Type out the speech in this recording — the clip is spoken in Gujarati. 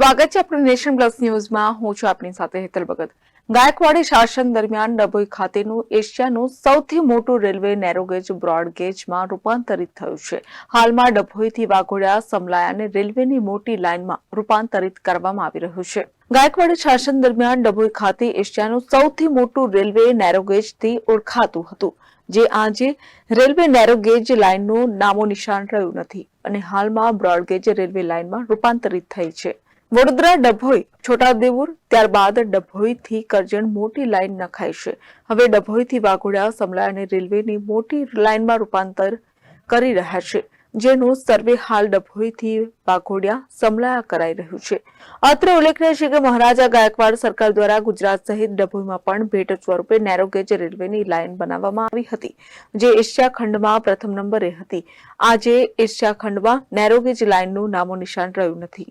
સ્વાગત છે આપણું નેશન પ્લસ ન્યૂઝમાં. હું છું આપની સાથે હેતલ ભગત. ગાયકવાડી શાસન દરમિયાન ડભોઈ ખાતેનું એશિયાનું સૌથી મોટું રેલવે નેરોગેજ બ્રોડગેજમાં રૂપાંતરિત થયું છે. હાલમાં ડભોઈથી વાઘોડિયા સમલાયાને રેલવેની મોટી લાઇનમાં રૂપાંતરિત કરવામાં આવી રહ્યું છે. ગાયકવાડી શાસન દરમિયાન ડભોઈ ખાતે એશિયાનું સૌથી મોટું રેલવે નેરોગેજથી ઓળખાતું હતું, જે આજે રેલવે નેરોગેજ લાઇનનું નામો નિશાન રહ્યું નથી અને હાલમાં બ્રોડગેજ રેલવે લાઇનમાં રૂપાંતરિત થઈ છે. વડોદરા ડભોઈ, છોટાઉદેપુર, ત્યારબાદ ડભોઈથી કરજણ મોટી લાઇન નખાય છે. હવે ડભોઈથી વાઘોડિયા સમલા અને રેલવેની મોટી લાઇનમાં રૂપાંતર કરી રહ્યા છે. જેનું સર્વે હાલ ડભોઈથી વાઘોડિયા સમલાયા કરાઈ રહ્યું છે. અત્રે ઉલ્લેખનીય છે કે મહારાજા ગાયકવાડ સરકાર દ્વારા ગુજરાત સહિત ડભોઈમાં પણ ભેટ સ્વરૂપે નેરોગેજ રેલવેની લાઇન બનાવવામાં આવી હતી, જે એશિયા ખંડમાં પ્રથમ નંબરે હતી. આજે એશિયા ખંડમાં નેરોગેજ લાઇનનું નામો નિશાન રહ્યું નથી.